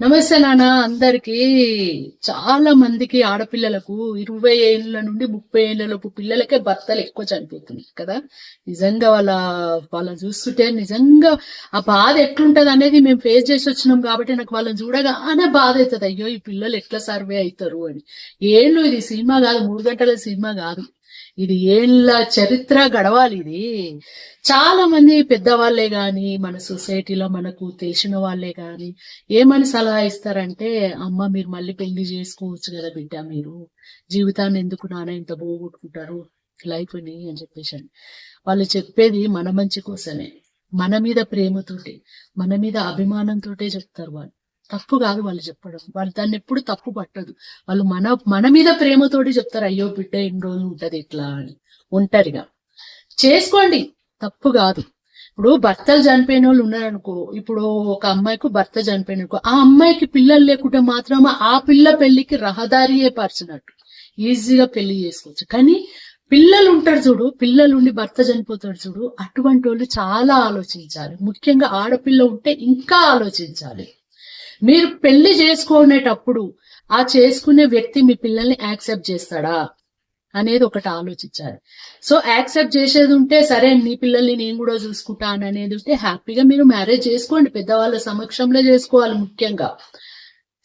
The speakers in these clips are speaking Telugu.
నమస్తే నాన్న అందరికి చాలా మందికి ఆడపిల్లలకు ఇరవై ఏళ్ళ నుండి ముప్పై ఏళ్ళలోపు పిల్లలకే భర్తలు ఎక్కువ చనిపోతున్నాయి కదా. నిజంగా వాళ్ళ వాళ్ళని చూస్తుంటే నిజంగా ఆ బాధ ఎట్లుంటది అనేది మేము ఫేస్ చేసి వచ్చినాం కాబట్టి నాకు వాళ్ళని చూడగానే బాధ అవుతుంది. అయ్యో ఈ పిల్లలు ఎట్లా సర్వే అవుతారు అని. ఏళ్ళు ఇది సినిమా కాదు మూడు గంటల సినిమా కాదు. ఇది ఏళ్ళ చరిత్ర గడవాలి ఇది. చాలా మంది పెద్దవాళ్ళే గాని మన సొసైటీలో మనకు తెలిసిన వాళ్ళే గాని ఏమని సలహా ఇస్తారంటే అమ్మ మీరు మళ్ళీ పెళ్ళి చేసుకోవచ్చు కదా బిడ్డ మీరు. జీవితాన్ని ఎందుకు నాన్న ఇంత పోగొట్టుకుంటారు లైఫ్ని అని చెప్పేసి వాళ్ళు చెప్పేది మన మంచి కోసమే. మన మీద ప్రేమతోటి మన మీద అభిమానంతోటే చెప్తారు వాళ్ళు. తప్పు కాదు వాళ్ళు చెప్పడం. వాళ్ళు దాన్ని ఎప్పుడు తప్పు పట్టదు. వాళ్ళు మన మన మీద ప్రేమతోటి చెప్తారు అయ్యో బిడ్డ ఎన్ని రోజులు ఉంటది ఇట్లా అని. ఒంటరిగా చేసుకోండి. తప్పు కాదు. ఇప్పుడు భర్తలు చనిపోయిన వాళ్ళు ఉన్నారనుకో ఇప్పుడు ఒక అమ్మాయికి భర్త చనిపోయిన ఆ అమ్మాయికి పిల్లలు లేకుంటే మాత్రం ఆ పిల్ల పెళ్ళికి రహదారియే పరిచినట్టు. ఈజీగా పెళ్ళి చేసుకోవచ్చు. కానీ పిల్లలు ఉంటారు చూడు పిల్లలు ఉండి భర్త చనిపోతాడు చూడు అటువంటి వాళ్ళు చాలా ఆలోచించాలి. ముఖ్యంగా ఆడపిల్ల ఉంటే ఇంకా ఆలోచించాలి. మీరు పెళ్ళి చేసుకునేటప్పుడు ఆ చేసుకునే వ్యక్తి మీ పిల్లల్ని యాక్సెప్ట్ చేస్తాడా అనేది ఒకటి ఆలోచించాలి. సో యాక్సెప్ట్ చేసేది ఉంటే సరే నీ పిల్లల్ని నేను కూడా చూసుకుంటాను అనేది ఉంటే హ్యాపీగా మీరు మ్యారేజ్ చేసుకోండి. పెద్దవాళ్ళ సమక్షంలో చేసుకోవాలి ముఖ్యంగా.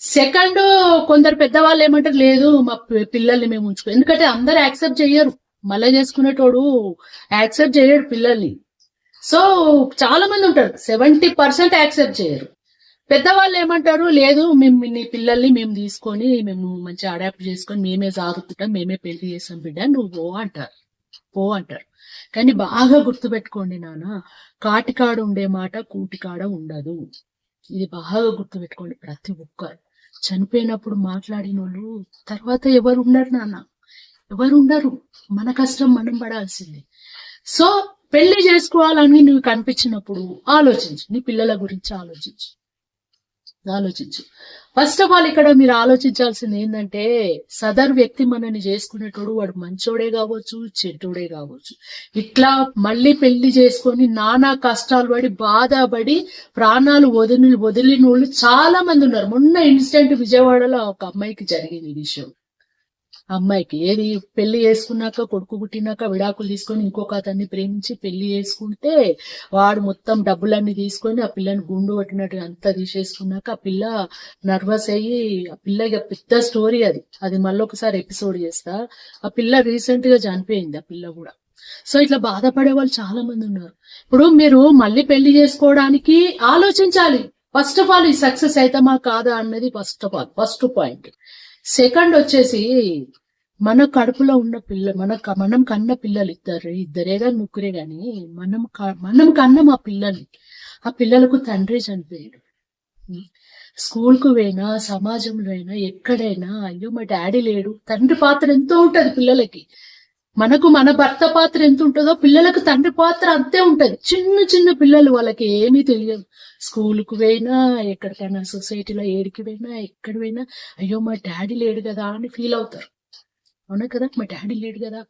సెకండ్ కొందరు పెద్దవాళ్ళు ఏమంటారు లేదు మా పిల్లల్ని మేము ఉంచుకో ఎందుకంటే అందరు యాక్సెప్ట్ చేయరు. మళ్ళీ చేసుకునేటోడు యాక్సెప్ట్ చేయడు పిల్లల్ని. సో చాలా మంది ఉంటారు సెవెంటీ పర్సెంట్ యాక్సెప్ట్ చేయరు. పెద్దవాళ్ళు ఏమంటారు లేదు మేము నీ పిల్లల్ని మేము తీసుకొని మేము మంచిగా అడాప్ట్ చేసుకొని మేమే సాగుతుంటాం మేమే పెళ్ళి చేస్తాం బిడ్డ నువ్వు పో అంటారు. పో అంటారు. కానీ బాగా గుర్తుపెట్టుకోండి నాన్న కాటికాడ ఉండే మాట కూటికాడ ఉండదు. ఇది బాగా గుర్తుపెట్టుకోండి ప్రతి ఒక్కరు. చనిపోయినప్పుడు మాట్లాడిన వాళ్ళు తర్వాత ఎవరు ఉండరు నాన్న. ఎవరు ఉండరు మన కష్టం మనం పడాల్సిందే. సో పెళ్ళి చేసుకోవాలని నువ్వు కనిపించినప్పుడు ఆలోచించు. నీ పిల్లల గురించి ఆలోచించు. ఆలోచించు. ఫస్ట్ ఆఫ్ ఆల్ ఇక్కడ మీరు ఆలోచించాల్సింది ఏంటంటే సదర్ వ్యక్తి మనని చేసుకునేటోడు వాడు మంచోడే కావచ్చు చెడ్డోడే కావచ్చు. ఇట్లా మళ్ళీ పెళ్ళి చేసుకొని నానా కష్టాలు పడి బాధపడి ప్రాణాలు వదిలి వదిలిన వాళ్ళు చాలా మంది ఉన్నారు. మొన్న ఇన్సిడెంట్ విజయవాడలో ఒక అమ్మాయికి జరిగింది ఈ విషయం. అమ్మాయికి. ఏది పెళ్ళి చేసుకున్నాక కొడుకు పుట్టినాక విడాకులు తీసుకొని ఇంకొక అతన్ని ప్రేమించి పెళ్ళి చేసుకుంటే వాడు మొత్తం డబ్బులన్నీ తీసుకొని ఆ పిల్లని గుండు కొట్టినట్టు అంతా తీసేసుకున్నాక ఆ పిల్ల నర్వస్ అయ్యి ఆ పిల్ల ఇక పెద్ద స్టోరీ అది. అది మళ్ళీ ఒకసారి ఎపిసోడ్ చేస్తా. ఆ పిల్ల రీసెంట్గా చనిపోయింది ఆ పిల్ల కూడా. సో ఇట్లా బాధపడే వాళ్ళు చాలా మంది ఉన్నారు. ఇప్పుడు మీరు మళ్ళీ పెళ్ళి చేసుకోవడానికి ఆలోచించాలి. ఫస్ట్ ఆఫ్ ఆల్ ఈ సక్సెస్ అవుతామా కాదా అన్నది first of all first point. Second వచ్చేసి మన కడుపులో ఉన్న పిల్ల మన మనం కన్న పిల్లలు ఇద్దరు ఇద్దరే కానీ ముగ్గురే కానీ మనం మనం కన్న మా పిల్లల్ని ఆ పిల్లలకు తండ్రి చనిపోయాడు. స్కూల్కు పోయినా సమాజంలో అయినా ఎక్కడైనా అయ్యో మా డాడీ లేడు. తండ్రి పాత్ర ఎంతో ఉంటుంది పిల్లలకి. మనకు మన భర్త పాత్ర ఎంత ఉంటుందో పిల్లలకు తండ్రి పాత్ర అంతే ఉంటది. చిన్న చిన్న పిల్లలు వాళ్ళకి ఏమీ తెలియదు. స్కూల్కు పోయినా ఎక్కడికైనా సొసైటీలో ఏడికి పోయినా ఎక్కడ పోయినా అయ్యో మా డాడీ లేడు కదా అని ఫీల్ అవుతారు. అవునా కదా? మా డాడీ లేడు కదా?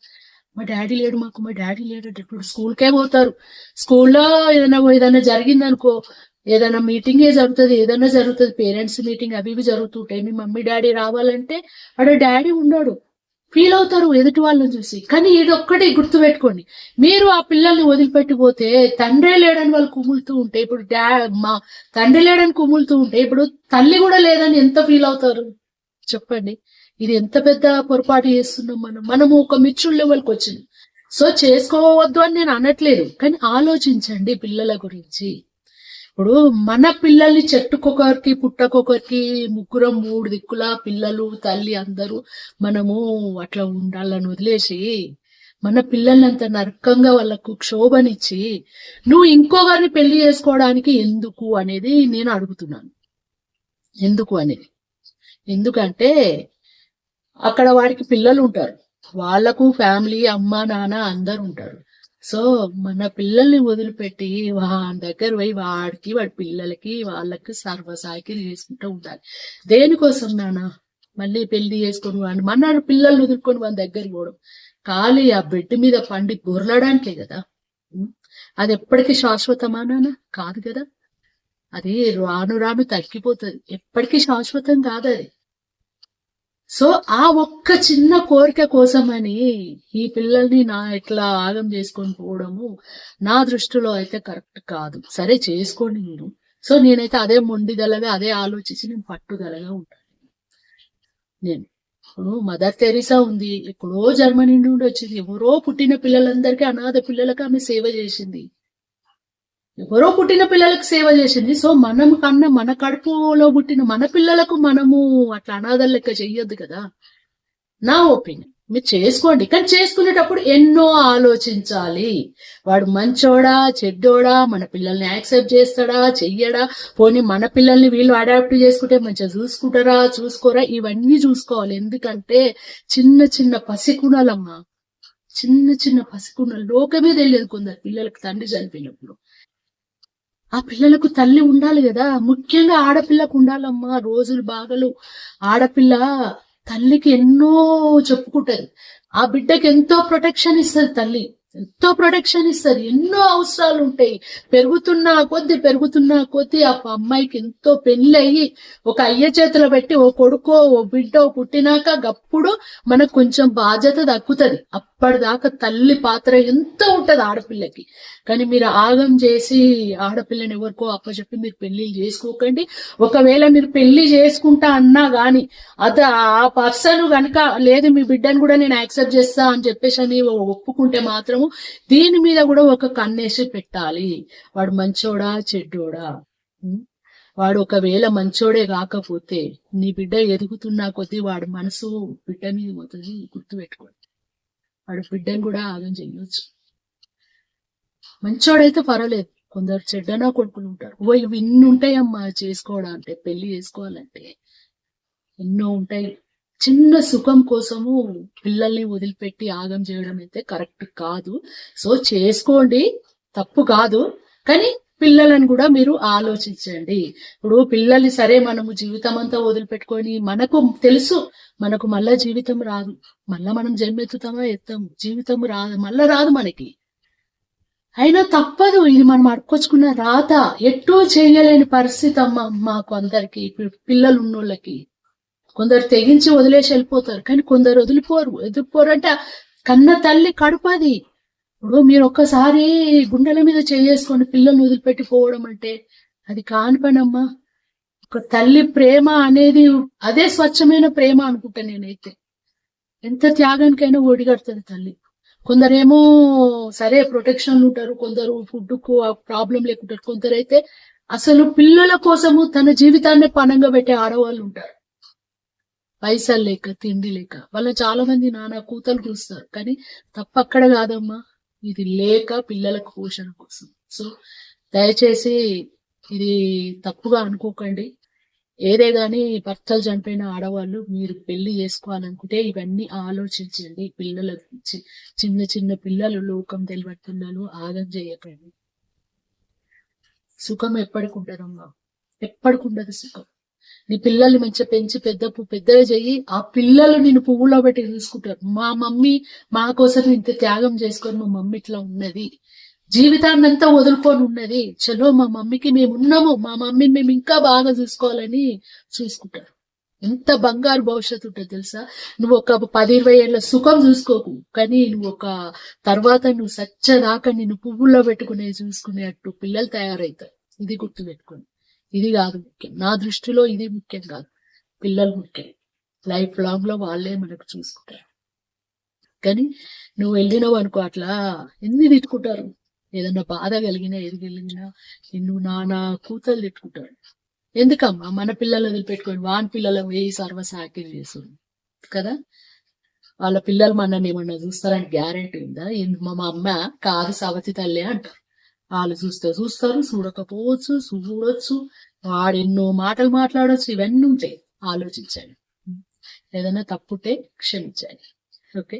మా డాడీ లేడు మాకు మా డాడీ లేడు ఇప్పుడు స్కూల్కే పోతారు. స్కూల్లో ఏదైనా ఏదైనా జరిగిందనుకో ఏదైనా మీటింగే జరుగుతుంది ఏదైనా జరుగుతుంది. పేరెంట్స్ మీటింగ్ అవి ఇవి జరుగుతుంటాయి మీ మమ్మీ డాడీ రావాలంటే అక్కడ డాడీ ఉండడు. ఫీల్ అవుతారు ఎదుటి వాళ్ళని చూసి. కానీ ఇది ఒక్కటి గుర్తుపెట్టుకోండి. మీరు ఆ పిల్లల్ని వదిలిపెట్టిపోతే తండ్రే లేడని వాళ్ళు కుములుతూ ఉంటే ఇప్పుడు డా మా తండ్రి లేడని కుములుతూ ఉంటే ఇప్పుడు తల్లి కూడా లేదని ఎంత ఫీల్ అవుతారు చెప్పండి. ఇది ఎంత పెద్ద పొరపాటు చేస్తున్నాం మనం. మనము ఒక మిచ్చుడు లెవెల్కి వచ్చింది సో చేసుకోవద్దు అని నేను అనట్లేదు. కానీ ఆలోచించండి పిల్లల గురించి. ఇప్పుడు మన పిల్లల్ని చెట్టుకొకరికి పుట్టకొకరికి ముగ్గురు మూడు దిక్కుల పిల్లలు తల్లి అందరూ మనము అట్లా ఉండాలని వదిలేసి మన పిల్లల్ని అంత నరకంగా వాళ్ళకు క్షోభనిచ్చి నువ్వు ఇంకొకరిని పెళ్ళి చేసుకోవడానికి ఎందుకు అనేది నేను అడుగుతున్నాను. ఎందుకు అనేది? ఎందుకంటే అక్కడ వాడికి పిల్లలు ఉంటారు. వాళ్ళకు ఫ్యామిలీ అమ్మ నాన్న అందరు ఉంటారు. సో మన పిల్లల్ని వదిలిపెట్టి వాని దగ్గర పోయి వాడికి వాడి పిల్లలకి వాళ్ళకి సర్వసాయకి చేసుకుంటూ ఉండాలి. దేనికోసం నాన్న? మళ్ళీ పెళ్ళి చేసుకొని వాడిని మన పిల్లల్ని వదులుకొని వాని దగ్గరికి పోవడం. ఖాళీ ఆ బెడ్ మీద పండి బొరలడానికే కదా? అది ఎప్పటికీ శాశ్వతమా నాన్న? కాదు కదా? అది రాను రాను తగ్గిపోతుంది. ఎప్పటికీ శాశ్వతం కాదు అది. సో ఆ ఒక్క చిన్న కోరిక కోసమని ఈ పిల్లల్ని నా ఇట్లా ఆగం చేసుకొని పోవడము నా దృష్టిలో అయితే కరెక్ట్ కాదు. సరే చేసుకోండి మీరు. సో నేనైతే అదే మొండిదలగా అదే ఆలోచించి నేను పట్టుదలగా ఉంటాను. నేను ఇప్పుడు మదర్ తెరీసా ఉంది. ఎక్కడో జర్మనీ నుండి వచ్చింది. ఎవరో పుట్టిన పిల్లలందరికీ అనాథ పిల్లలకు ఆమె సేవ చేసింది. ఎవరో పుట్టిన పిల్లలకు సేవ చేసింది. సో మనం కన్నా మన కడుపులో పుట్టిన మన పిల్లలకు మనము అట్లా అనాథల లెక్క చెయ్యొద్దు కదా. నా ఒపీనియన్. మీరు చేసుకోండి. కానీ చేసుకునేటప్పుడు ఎన్నో ఆలోచించాలి. వాడు మంచోడా చెడ్డోడా మన పిల్లల్ని యాక్సెప్ట్ చేస్తాడా చెయ్యడా పోనీ మన పిల్లల్ని వీళ్ళు అడాప్ట్ చేసుకుంటే మంచిగా చూసుకుంటారా చూసుకోరా? ఇవన్నీ చూసుకోవాలి. ఎందుకంటే చిన్న చిన్న పసికుణాలమ్మా. చిన్న చిన్న పసికుణాలు. లోకమే తెలియదు కొందరు పిల్లలకు తండ్రి చనిపోయినప్పుడు. ఆ పిల్లలకు తల్లి ఉండాలి కదా. ముఖ్యంగా ఆడపిల్లకు ఉండాలమ్మా. రోజులు బాగలు ఆడపిల్ల తల్లికి ఎన్నో చెప్పుకుంటది. ఆ బిడ్డకి ఎంతో ప్రొటెక్షన్ ఇస్తుంది తల్లి. ఎంతో ప్రొటెక్షన్ ఇస్తారు ఎన్నో అవసరాలు ఉంటాయి. పెరుగుతున్న కొద్ది పెరుగుతున్న కొద్ది ఆ అమ్మాయికి ఎంతో పెళ్ళి అయ్యి ఒక అయ్య చేతిలో పెట్టి ఓ కొడుకో ఓ బిడ్డో పుట్టినాక గప్పుడు మనకు కొంచెం బాధ్యత దక్కుతుంది. అప్పటిదాకా తల్లి పాత్ర ఎంత ఉంటది ఆడపిల్లకి. కానీ మీరు ఆగం చేసి ఆడపిల్లని ఎవరికో అప్పచెప్పి మీరు పెళ్ళి చేసుకోకండి. ఒకవేళ మీరు పెళ్ళి చేసుకుంటా అన్నా గాని అత ఆ పర్సన్ గనుక లేదు మీ బిడ్డను కూడా నేను యాక్సెప్ట్ చేస్తా అని చెప్పేసి అని ఒప్పుకుంటే మాత్రము దీని మీద కూడా ఒక కన్నేసి పెట్టాలి. వాడు మంచోడా చెడ్డోడా? వాడు ఒకవేళ మంచోడే కాకపోతే నీ బిడ్డ ఎదుగుతున్నా కొద్దీ వాడి మనసు బిడ్డ మీద పోతుంది గుర్తు పెట్టుకోండి వాడు బిడ్డను కూడా ఆగం చేయొచ్చు మంచోడైతే పర్వాలేదు. కొందరు చెడ్డనా కొడుకులు ఉంటారు. ఓ ఇవి ఇన్ని ఉంటాయమ్మా చేసుకోవడానికి పెళ్ళి చేసుకోవాలంటే. ఎన్నో ఉంటాయి. చిన్న సుఖం కోసము పిల్లల్ని వదిలిపెట్టి ఆగం చేయడం అయితే కరెక్ట్ కాదు. సో చేసుకోండి. తప్పు కాదు. కానీ పిల్లలను కూడా మీరు ఆలోచించండి. ఇప్పుడు పిల్లల్ని సరే మనము జీవితం అంతా వదిలిపెట్టుకొని మనకు తెలుసు మనకు మళ్ళా జీవితం రాదు. మళ్ళా మనం జన్మెత్తుతామా ఎత్తాము. జీవితం రాదు మళ్ళా రాదు మనకి. అయినా తప్పదు. ఇది మనం అడుకొచ్చుకున్న రాత. ఎట్టూ చేయలేని పరిస్థితి అమ్మ మాకు అందరికి పిల్లలు ఉన్నోళ్ళకి. కొందరు తెగించి వదిలేసి వెళ్ళిపోతారు. కానీ కొందరు వదిలిపోరు. వదిలిపోరు అంటే కన్న తల్లి కడుపది ఇప్పుడు మీరు ఒక్కసారి గుండెల మీద చేసుకొని పిల్లల్ని వదిలిపెట్టి పోవడం అంటే అది కాని పనమ్మా. ఒక తల్లి ప్రేమ అనేది అదే స్వచ్ఛమైన ప్రేమ అనుకుంటా నేనైతే. ఎంత త్యాగానికైనా ఒడిగడుతుంది తల్లి. కొందరేమో సరే ప్రొటెక్షన్ ఉంటారు కొందరు ఫుడ్కు ప్రాబ్లం లేకుంటారు. కొందరైతే అసలు పిల్లల కోసము తన జీవితాన్ని పణంగా పెట్టే ఆడవాళ్ళు ఉంటారు. పైసలు లేక తిండి లేక. వాళ్ళ చాలా మంది నాన్న కూతలు కూస్తారు కానీ తప్పక్కడ కాదమ్మా. ఇది లేక పిల్లలకు పోషణ కోసం. సో దయచేసి ఇది తప్పుగా అనుకోకండి. ఏదే కానీ భర్తలు చనిపోయిన ఆడవాళ్ళు మీరు పెళ్ళి చేసుకోవాలనుకుంటే ఇవన్నీ ఆలోచించండి. పిల్లల గురించి చిన్న చిన్న పిల్లలు లోకం తెలియని పిల్లలు ఆగం చేయకండి. సుఖం ఎప్పటికి ఉంటదమ్మా ఎప్పటికి ఉండదు సుఖం. నీ పిల్లల్ని మంచిగా పెంచి పెద్ద పెద్దగా చెయ్యి. ఆ పిల్లలు నేను పువ్వులో పెట్టి చూసుకుంటారు మా మమ్మీ మా కోసం ఇంత త్యాగం చేసుకొని మా మమ్మీ ఇట్లా ఉన్నది. జీవితాన్ని అంతా వదులుకొని ఉన్నది. చలో మా మమ్మీకి మేము ఉన్నాము. మా మమ్మీని మేము ఇంకా బాగా చూసుకోవాలని చూసుకుంటారు. ఎంత బంగారు భవిష్యత్తు ఉంటుంది తెలుసా? నువ్వు ఒక పది ఇరవై ఏళ్ళ సుఖం చూసుకోకు. కానీ నువ్వు ఒక తర్వాత నువ్వు సచ్చదాకా నిన్ను పువ్వుల్లో పెట్టుకునే చూసుకునేట్టు పిల్లలు తయారవుతారు ఇది గుర్తు పెట్టుకోండి ఇది కాదు ముఖ్యం. నా దృష్టిలో ఇది ముఖ్యం కాదు. పిల్లలు ముఖ్యం. లైఫ్ లాంగ్లో వాళ్ళే మనకు చూసుకుంటారు. కానీ నువ్వు వెళ్ళినావు అనుకో అట్లా ఎన్ని తిట్టుకుంటారు? ఏదన్నా బాధ కలిగినా ఏది కలిగినా నిన్ను నానా కూతలు తిట్టుకుంటాడు ఎందుకమ్మా? మన పిల్లలు వదిలిపెట్టుకొని వాని పిల్లలు వేయి సర్వసాకిరి చేస్తుంది? కదా? వాళ్ళ పిల్లలు మనల్ని ఏమన్నా చూస్తారని గ్యారంటీ ఉందా? మా మా అమ్మ కాదు సవతి తల్లి అంటారు. వాళ్ళు చూస్తే చూస్తారు చూడకపోవచ్చు చూడొచ్చు వాడు ఎన్నో మాటలు మాట్లాడొచ్చు ఇవన్నీ ఉంటాయి. ఆలోచించండి. ఏదైనా తప్పుంటే క్షమించండి. ఓకే?